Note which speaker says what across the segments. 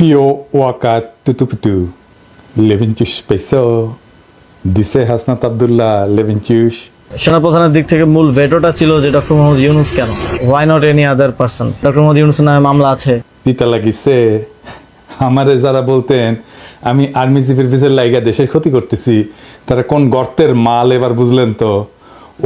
Speaker 1: Pio Waka Tutuputu, Levintius Peso, দিছে হাসনাত আবদুল্লাহ লেভিনচিউস
Speaker 2: সেনাপ্রধানের দিক থেকে মূল ভেটোটা ছিল যে ডক্টর মোহাম্মদ ইউনুস কেন? Why not any other person doctor Mohammad ইউনুসের নামে মামলা আছে।
Speaker 1: পিতা লাগিছে। আমারে যারা বলতেন আমি আর্মি জিপের পিছের লাইগা দেশের ক্ষতি করতেছি তারা কোন গর্তের মাল এবার বুঝলেন তো?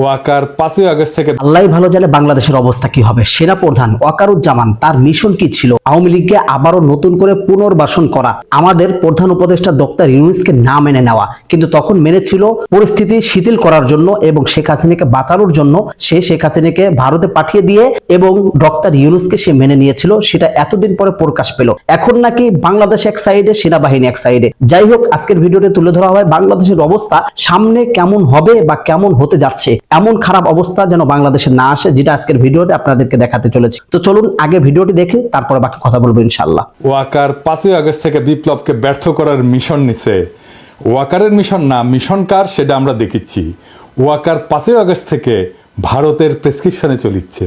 Speaker 1: ওয়াকার পাঁচই আগস্ট থেকে
Speaker 3: আল্লাহ ভালো জানে বাংলাদেশের অবস্থা কি হবে। সেনা প্রধান ওয়াকারুজ্জামান, তার মিশন কি ছিল? আওয়ামী লীগকে আবারও নতুন করে পুনর্বাসন করা, আমাদের প্রধান উপদেষ্টা ডক্টর ইউনুসকে না মেনে নেওয়া, কিন্তু তখন মেনেছিল পরিস্থিতি শিথিল করার জন্য এবং শেখ হাসিনাকে বাঁচানোর জন্য সে শেখ হাসিনাকে ভারতে পাঠিয়ে দিয়ে এবং ডক্টর ইউনুসকে সে মেনে নিয়েছিল, সেটা এতদিন পরে প্রকাশ পেল। এখন নাকি বাংলাদেশ এক সাইডে সেনাবাহিনী এক সাইডে যাই হোক, আজকের ভিডিওতে তুলে ধরা হয় বাংলাদেশের অবস্থা, সামনে কেমন হবে বা কেমন হতে যাচ্ছে। এমন খারাপ অবস্থা যেন বাংলাদেশে না আসে, যেটা আজকের ভিডিওতে আপনাদেরকে দেখাতে চলেছি। তো চলুন আগে ভিডিওটি দেখে তারপরে বাকি কথা বলব ইনশাল্লাহ
Speaker 1: ওয়াকার পাঁচই আগস্ট থেকে বিপ্লবকে ব্যর্থ করার মিশন নিছে। ওয়াকারের মিশন না, মিশন কার সেটা আমরা দেখিচ্ছি। ওয়াকার পাঁচই আগস্ট থেকে ভারতের প্রেসক্রিপশনে চলিচ্ছে।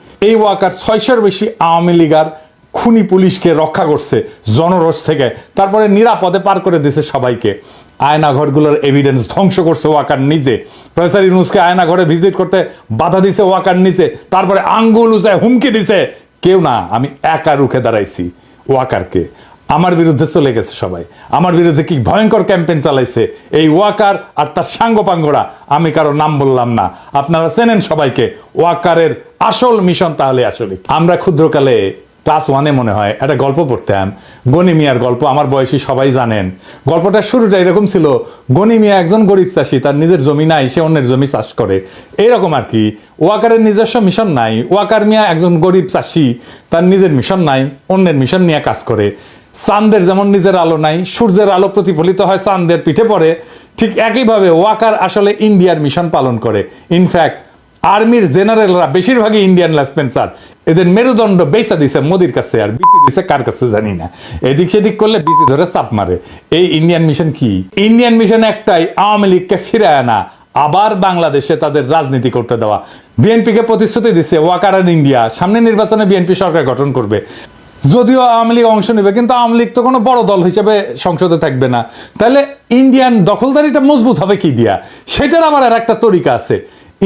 Speaker 1: এই ওয়াকার ছয়শোর বেশি আওয়ামী লীগার খুনি পুলিশকে রক্ষা করছে জনরোষ থেকে। তারপরে নিরাপদে পার করে দিছে সবাইকে। আয়নাঘরগুলোর এভিডেন্স ধ্বংস করছে ওয়াকার নিজে। প্রফেসর ইউনুসকে আয়নাঘরে ভিজিট করতে বাধা দিছে ওয়াকার নিচে তারপরে আঙ্গুল উঁচায় হুমকি দিছে। কেউ না, আমি একা রুখে দাঁড়াইছি ওয়াকারকে। আমার বিরুদ্ধে চলে গেছে সবাই। আমার বিরুদ্ধে কি ভয়ঙ্কর ক্যাম্পেইন চালাইছে এই ওয়াকার আর তার সাঙ্গপাঙ্গরা? আমি কারও নাম বললাম না। আপনারা চেনেন সবাইকে, ওয়াকারের আসল মিশন তাহলে আসলে আমরা ক্ষুদ্রকালে ক্লাস ওয়ানে মনে হয় একটা গল্প পড়তাম। গনি মিয়ার গল্প, আমার বয়সী সবাই জানেন। গল্পটা শুরুটা এরকম ছিল, গনি মিয়া একজন গরিব চাষি, তার নিজের জমি নাই, সে অন্যের জমি চাষ করে। এইরকম আর কি, ওয়াকারের নিজস্ব মিশন নাই, ওয়াকার মিয়া একজন গরিব চাষি, তার নিজের মিশন নাই, অন্যের মিশন নিয়ে কাজ করে। চাঁদের যেমন নিজের আলো নাই, সূর্যের আলো প্রতিফলিত হয়, চাঁদের পিঠে পড়ে। ঠিক একইভাবে ওয়াকার আসলে ইন্ডিয়ার মিশন পালন করে। ইনফ্যাক্ট আর্মির জেনারেলরা বেশিরভাগই ইন্ডিয়ান লেসপেন্সার এদের মেরুদণ্ড বেসা দিছে মোদির কাছে, আর বিসি দিছে কার কাছে জানি না। এদিক সেদিক করলে বিসি ধরে চাপ মারে। এই ইন্ডিয়ান মিশন কি? ইন্ডিয়ান মিশন একটাই আওয়ামী লীগকে ফিরে আনা, আবার বাংলাদেশে তাদের রাজনীতি করতে দেওয়া। বিএনপিকে প্রতিশ্রুতি দিচ্ছে ওয়াকার ইন্ডিয়া, সামনে নির্বাচনে বিএনপি সরকার গঠন করবে। যদিও আওয়ামী লীগ অংশ নেবে, কিন্তু আওয়ামী লীগ তো কোনো বড় দল হিসেবে সংসদে থাকবে না। তাহলে ইন্ডিয়ান দখলদারিটা মজবুত হবে কি দিয়া? সেটার আবার আর একটা তরিকা আছে।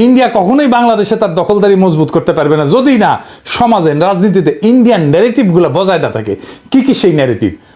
Speaker 1: ইন্ডিয়া কখনোই বাংলাদেশে তার দখলদারি মজবুত করতে পারবে না। যদি না, সমাজে, রাজনীতিতে ইন্ডিয়ান ন্যারেটিভগুলো বজায় না থাকে, কি কি সেই ন্যারেটিভ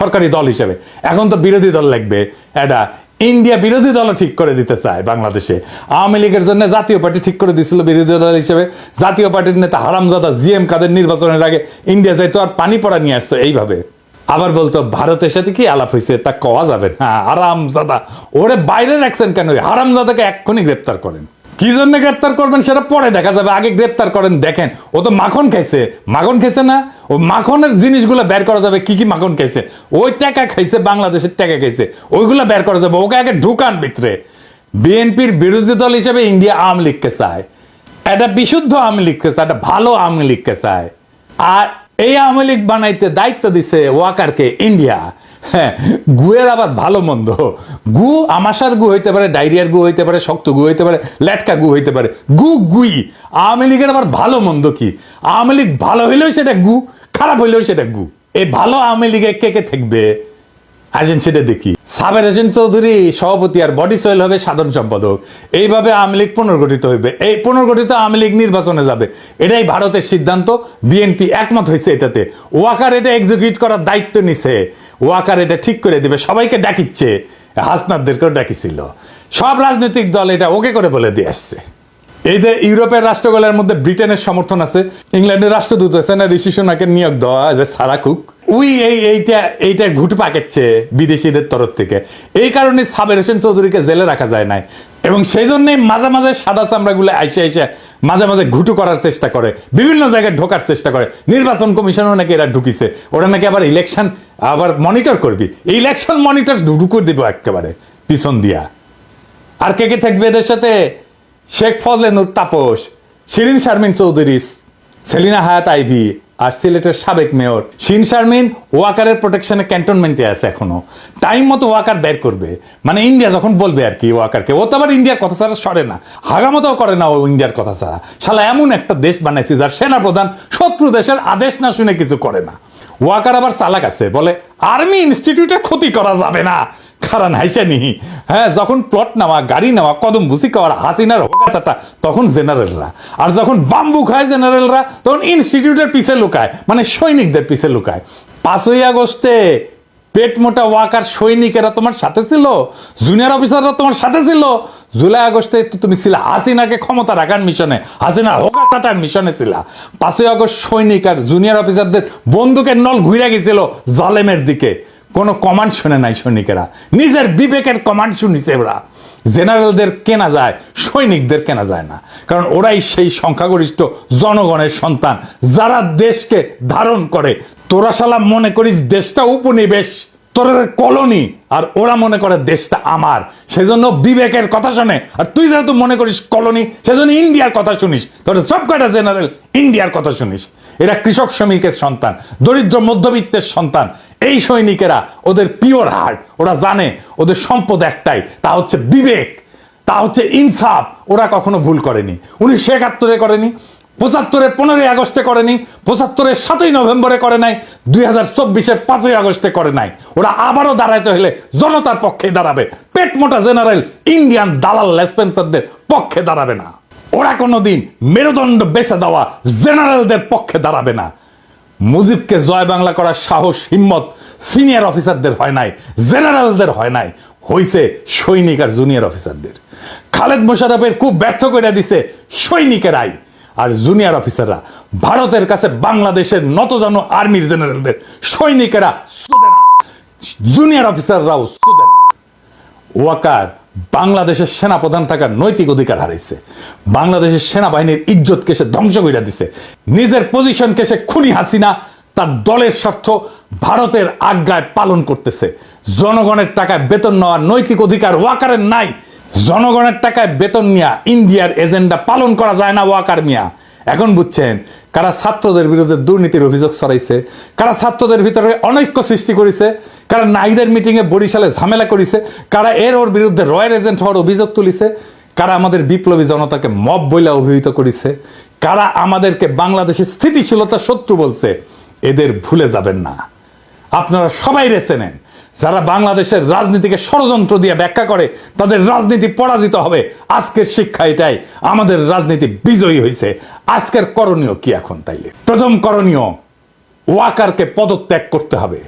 Speaker 1: সরকারি দল হিসেবে। এখন তো বিরোধী দল লাগবে। এটা ইন্ডিয়া বিরোধী দল ঠিক করে দিতে চায় বাংলাদেশে। আওয়ামী লীগের জন্য জাতীয় পার্টি ঠিক করে দিছিল বিরোধী দল হিসেবে। জাতীয় পার্টির নেতা হারামজাদা জি এম কাদের নির্বাচনের আগে ইন্ডিয়া যাইতো আর পানি পড়া নিয়ে আসতো এইভাবে। আবার বলতো, ভারতের সাথে কি আলাপ হয়েছে? তা কওয়া যাবে না। হারামজাদা, ওরে বাইরে রাখছেন কেন? হারামজাদাকে এক্ষুনি গ্রেপ্তার করেন। কি জন্য গ্রেপ্তার করবেন সেটা পরে দেখা যাবে। আগে গ্রেপ্তার করেন, দেখেন। ও তো মাখন খাইছে। মাখন খাইছে না? ও মাখনের জিনিসগুলো বের করা যাবে। কি কি মাখন খাইছে? ওই টাকা খাইছে, বাংলাদেশের টাকা খাইছে। ওইগুলো বের করা যাবে। ওকে আগে ঢুকান ভিতরে। বিএনপির বিরোধী দল হিসেবে ইন্ডিয়া আওয়ামী লীগকে চায়। একটা বিশুদ্ধ আওয়ামী লীগকে চায় একটা ভালো আওয়ামী লীগকে চায়। আর এই আওয়ামী লীগ বানাইতে দায়িত্ব দিছে ওয়াকারকে, ইন্ডিয়া। হ্যাঁ গুয়ের আবার ভালো মন্দ। গু আমাশার গু হইতে পারে, ডায়রিয়ার গু হইতে পারে, শক্ত গু হইতে পারে লেটকা গু হইতে পারে। গু গুই। আওয়ামী লীগের আবার ভালো মন্দ কি? আওয়ামী লীগ ভালো হইলেও সেটা গু, খারাপ হইলেও সেটা গু। এই ভালো আওয়ামী লীগে কে কে থাকবে? আসেন সেটা দেখি। সাবের হোসেন চৌধুরী, সভাপতি আর বডি সোয়েল হবে সাধারণ সম্পাদক। এইভাবে আওয়ামী লীগ পুনর্গঠিত হইবে। এই পুনর্গঠিত আওয়ামী লীগ নির্বাচনে যাবে। এটাই ভারতের সিদ্ধান্ত। বিএনপি একমত হয়েছে এটাতে। ওয়াকার এটা এক্সিকিউট করার দায়িত্ব নিছে। ওয়াকার এটা ঠিক করে দিবে, সবাইকে ডাকিচ্ছে। হাসনাদদেরকেও ডাকিছিল। সব রাজনৈতিক দল এটা ওকে করে বলে দিয়ে আসছে। এই যে ইউরোপের রাষ্ট্রগুলোর মধ্যে ব্রিটেনের সমর্থন আছে, ইংল্যান্ডের রাষ্ট্রদূত আছে না, ঋষি সোনাকে নিয়োগ দেওয়া যে সারা কুক উই এই, এইটা এইটা ঘুট পাকেচ্ছে বিদেশিদের তরফ থেকে। এই কারণে সাবের হোসেন চৌধুরীকে জেলে রাখা যায় নাই। এবং সেই জন্যে মাঝে মাঝে সাদা চামড়াগুলো আইসে আইসে মাঝে মাঝে ঘুটু করার চেষ্টা করে। বিভিন্ন জায়গায় ঢোকার চেষ্টা করে। নির্বাচন কমিশনও নাকি এরা ঢুকিছে। ওরা নাকি আবার ইলেকশন আবার মনিটর করবি। ইলেকশন মনিটর ঢুকু দিব একেবারে, পিছন দিয়া। আর কে কে থাকবে এদের সাথে? শেখ ফজলেন তাপস, শিরিন শারমিন চৌধুরী সেলিনা হায়াত আইভি আর সিলেটের সাবেক মেয়র শিন শারমিন ওয়াকারের প্রোটেকশনে ক্যান্টনমেন্টে আছে এখনও। টাইম মতো ওয়াকার বের করবে। মানে ইন্ডিয়া যখন বলবে আর কি ওয়াকারকে, ও তো আবার ইন্ডিয়ার কথা ছাড়া সরে না। হাগামতাও করে না ও ইন্ডিয়ার কথা ছাড়া। শালা এমন একটা দেশ বানাইছে যার সেনাপ্রধান শত্রু দেশের আদেশ না শুনে কিছু করে না। ওয়াকার আবার চালাক আছে, বলে আর্মি ইনস্টিটিউটের ক্ষতি করা যাবে না। কারণ হাইসে নিহি হ্যাঁ যখন প্লট নেওয়া, গাড়ি নেওয়া, কদম ভুসি খাওয়ার, হাসিনার হোকাচাটা তখন জেনারেলরা। আর যখন বাম্বু খায় জেনারেলরা, তখন ইনস্টিটিউটের পিছে লুকায় মানে সৈনিকদের পিছে লুকায়। পাঁচই আগস্টে পেট মোটা ওয়াকার সৈনিকেরা তোমার সাথে ছিল জুনিয়র অফিসাররা তোমার সাথে ছিল। জুলাই আগস্টে তো তুমি ছিল, হাসিনাকে ক্ষমতা রাখার মিশনে, হাসিনা হোকাচাটার মিশনে ছিল। পাঁচই আগস্ট সৈনিক আর জুনিয়র অফিসারদের বন্দুকের নল ঘুরে গেছিল জালেমের দিকে। কোনো কমান্ড শোনে নাই সৈনিকেরা। নিজের বিবেকের কমান্ড শুনিছে ওরা। জেনারেলদের কেনা যায়, সৈনিকদের কেনা যায় না। কারণ ওরাই সেই সংখ্যাগরিষ্ঠ জনগণের সন্তান। যারা দেশকে ধারণ করে, তোরা সালাম মনে করিস দেশটা উপনিবেশ। তোরা কলোনি, আর ওরা মনে করে দেশটা আমার। সেজন্য বিবেকের কথা শোনে। আর তুই যেহেতু মনে করিস কলোনি, সেজন্য ইন্ডিয়ার কথা শুনিস। তোর সব কয়টা জেনারেল ইন্ডিয়ার কথা শুনিস। এরা কৃষক শ্রমিকের সন্তান, দরিদ্র মধ্যবিত্তের সন্তান। এই সৈনিকেরা ওদের পিওর হার্ট ওরা জানে ওদের সম্পদ একটাই, তা হচ্ছে বিবেক। তা হচ্ছে ইনসাফ। ওরা কখনো ভুল করেনি। উনিশশো একাত্তরে করেনি। পঁচাত্তরের পনেরোই আগস্টে করেনি পঁচাত্তরের সাতই নভেম্বরে করে নাই, দুই হাজার চব্বিশের পাঁচই আগস্টে করে নাই। ওরা আবারও দাঁড়াইতে হলে জনতার পক্ষে দাঁড়াবে। পেট মোটা জেনারেল, ইন্ডিয়ান দালাল লেসপেন্সারদের পক্ষে দাঁড়াবে না। ওরা কোনোদিন মেরুদণ্ড বেছে দেওয়া জেনারেলদের পক্ষে দাঁড়াবে না। মুজিবকে জয় বাংলা করার সাহস, হিম্মত সিনিয়র অফিসারদের হয় নাই, জেনারেলদের হয় নাই, হইছে সৈনিক আর জুনিয়র অফিসারদের। খালেদ মোশারফের খুব ব্যর্থ করে দিছে, সৈনিকেরাই। আর জুনিয়র অফিসাররা ভারতের কাছে বাংলাদেশের নতজন আর্মির জেনারেলদের, সৈনিকেরা জুনিয়র অফিসাররাও সুদে না। ওয়াকার, বাংলাদেশের সেনাপ্রধান থাকার নৈতিক অধিকার হারাইছে। বাংলাদেশের সেনাবাহিনীর ইজ্জতকে সে ধ্বংস করে দিছে। নিজের পজিশনকে সে খুনি হাসিনা, তার দলের স্বার্থ ভারতের আজ্ঞায় পালন করতেছে। জনগণের টাকায় বেতন নেওয়ার নৈতিক অধিকার ওয়াকারের নাই। জনগণের টাকায় বেতন নিয়া ইন্ডিয়ার এজেন্ডা পালন করা যায় না, ওয়াকার মিয়া। এখন বুঝছেন, কারা ছাত্রদের বিরুদ্ধে দুর্নীতির অভিযোগ ছড়াইছে, কারা ছাত্রদের ভিতরে অনৈক্য সৃষ্টি করেছে, কারা নাইদের মিটিংয়ে বরিশালে ঝামেলা করেছে, কারা এর ওর বিরুদ্ধে রয়্যাল এজেন্ট হওয়ার অভিযোগ তুলিছে, কারা আমাদের বিপ্লবী জনতাকে মব বইলা অভিহিত করেছে, কারা আমাদেরকে বাংলাদেশের স্থিতিশীলতা শত্রু বলছে, এদের ভুলে যাবেন না। আপনারা সবাই রেছে নেন যারা বাংলাদেশের রাজনীতিকে ষড়যন্ত্র দিয়ে ব্যাখ্যা করে, তাদের রাজনীতি পরাজিত হবে। আজকের শিক্ষা এটাই। আমাদের রাজনীতি বিজয়ী হয়েছে আজকের করণীয় কি এখন তাইলে? প্রথম করণীয়, ওয়াকারকে পদত্যাগ করতে হবে।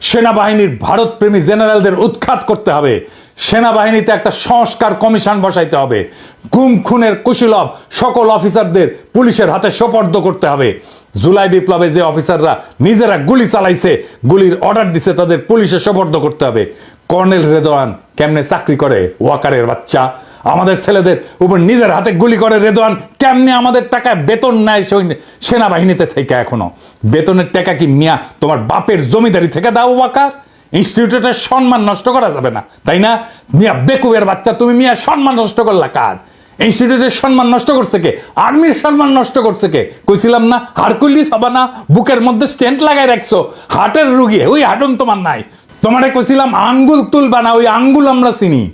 Speaker 1: সেনাবাহিনীর ভারতপ্রেমী জেনারেলদের উৎখাত করতে হবে। সেনাবাহিনীতে একটা সংস্কার কমিশন বসাইতে হবে। গুম, খুনের, কুশীলভ সকল অফিসারদের পুলিশের হাতে সোপর্দ করতে হবে। জুলাই বিপ্লবে যে অফিসাররা নিজেরা গুলি চালাইছে, গুলির অর্ডার দিছে, তাদের পুলিশে সোপর্দ করতে হবে। কর্নেল রেদওয়ান কেমনে চাকরি করে? ওয়াকারের বাচ্চা। আমাদের ছেলেদের উপর নিজের হাতে গুলি করে রেদওয়ান কেমনে আমাদের টাকায় বেতন নেয় সৈন্য- সেনাবাহিনীতে থেকে এখনও? বেতনের টাকা কি মিয়া তোমার বাপের জমিদারি থেকে দাও, ওয়াকার? ইনস্টিটিউটের সম্মান নষ্ট করা যাবে না, তাই না? মিয়া বেকুবের বাচ্চা, তুমি মিয়া সম্মান নষ্ট করলা কার? ইনস্টিটিউটের সম্মান নষ্ট করছে কে? আর্মির সম্মান নষ্ট করছে কে? কইছিলাম না, হারকুলিস হবা না, বুকের মধ্যে স্টেন্ট লাগাই রাখছো, হার্টের রুগী, ওই হাটন তোমার নাই। তোমারে কইছিলাম আঙ্গুল তুলবা না, ওই আঙ্গুল আমরা চিনি।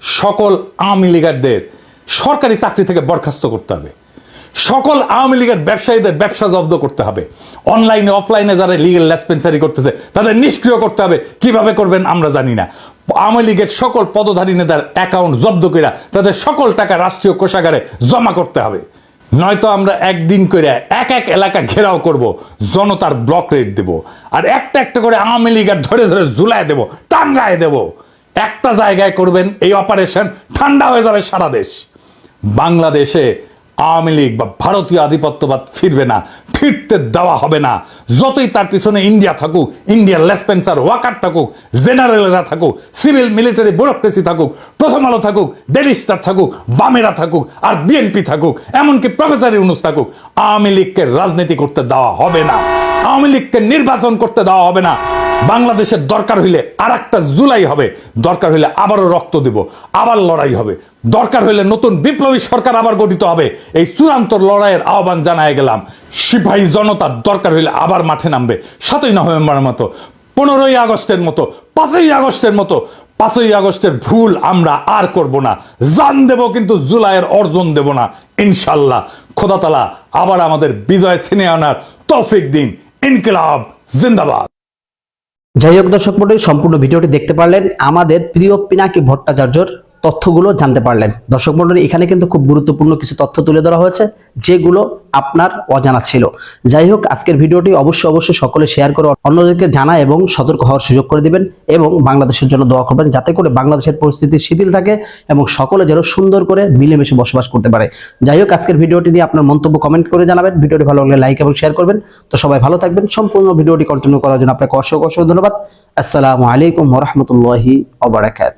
Speaker 1: সকল আওয়ামী লীগারদের সরকারি চাকরি থেকে বরখাস্ত করতে হবে। সকল আওয়ামী লীগের ব্যবসায়ীদের ব্যবসা জব্দ করতে হবে। অনলাইনে, অফলাইনে যারা লিগেল লেসপেন্সারি করতেছে, তাদের নিষ্ক্রিয় করতে হবে। কীভাবে করবেন আমরা জানি না। আওয়ামী লীগের সকল পদধারী নেতার অ্যাকাউন্ট জব্দ করে তাদের সকল টাকা রাষ্ট্রীয় কোষাগারে জমা করতে হবে। নয়তো আমরা একদিন করে এক এক এলাকা ঘেরাও করব, জনতার ব্লক রেট দেব আর একটা একটা করে আওয়ামী লীগ আর ধরে ধরে ঝুলায় দেব, টাঙ্গায় দেব। একটা জায়গায় করবেন এই অপারেশন ঠান্ডা হয়ে যাবে সারা দেশ। বাংলাদেশে আওয়ামী লীগ বা ভারতীয় আধিপত্যবাদ ফিরবে না। ফিরতে দেওয়া হবে না। যতই তার পিছনে ইন্ডিয়া থাকুক, ইন্ডিয়ার লেসপেন্সার ওয়াকার থাকুক, জেনারেলরা থাকুক, সিভিল মিলিটারি ব্যুরোক্রেসি থাকুক, প্রথম আলো থাকুক ডেলি স্টার থাকুক, বামেরা থাকুক, আর বিএনপি থাকুক, এমনকি প্রফেসর ইউনুস থাকুক, আওয়ামী লীগকে রাজনীতি করতে দেওয়া হবে না। আওয়ামী লীগকে নির্বাচন করতে দেওয়া হবে না। বাংলাদেশের দরকার হইলে আর জুলাই হবে, দরকার হইলে আবারও রক্ত দেব, আবার লড়াই হবে। দরকার হইলে নতুন বিপ্লবী সরকার আবার গঠিত হবে। এই চূড়ান্ত লড়াইয়ের আহ্বান জানায় গেলাম। সিপাহী জনতার দরকার হইলে আবার মাঠে নামবে। সাতই নভেম্বরের মতো, পনেরোই আগস্টের মতো, পাঁচই আগস্টের মতো, পাঁচই আগস্টের ভুল আমরা আর করব না। জান দেব কিন্তু জুলাইয়ের অর্জন দেব না, ইনশাল্লাহ। খোদাতালা, আবার আমাদের বিজয় সিনে আনার তৌফিক দিন। ইনকিলাব, জিন্দাবাদ।
Speaker 3: যাই হোক দর্শক মন্ডলী সম্পূর্ণ ভিডিওটি দেখতে পারলেন আমাদের প্রিয় পিনাকি ভট্টাচার্যর তথ্যগুলো জানতে পারলেন। দর্শক মন্ডলী এখানে কিন্তু খুব গুরুত্বপূর্ণ কিছু তথ্য তুলে ধরা হয়েছে, যেগুলো আপনার অজানা ছিল। যাই হোক, আজকের ভিডিওটি অবশ্যই অবশ্যই সকলে শেয়ার করে অন্যদেরকে জানা এবং সতর্ক হওয়ার সুযোগ করে দিবেন এবং বাংলাদেশের জন্য দোয়া করবেন যাতে করে বাংলাদেশের পরিস্থিতি শিথিল থাকে এবং সকলে যেন সুন্দর করে মিলেমিশে বসবাস করতে পারে। যাই হোক, আজকের ভিডিওটি নিয়ে আপনার মন্তব্য কমেন্ট করে জানাবেন। ভিডিওটি ভালো লাগলে লাইক এবং শেয়ার করবেন। তো সবাই ভালো থাকবেন। সম্পূর্ণ ভিডিওটি কন্টিনিউ করার জন্য আপনাকে অসংখ্য অসংখ্য ধন্যবাদ। আসসালামু আলাইকুম রহমতুল্লাহি অবরাকাত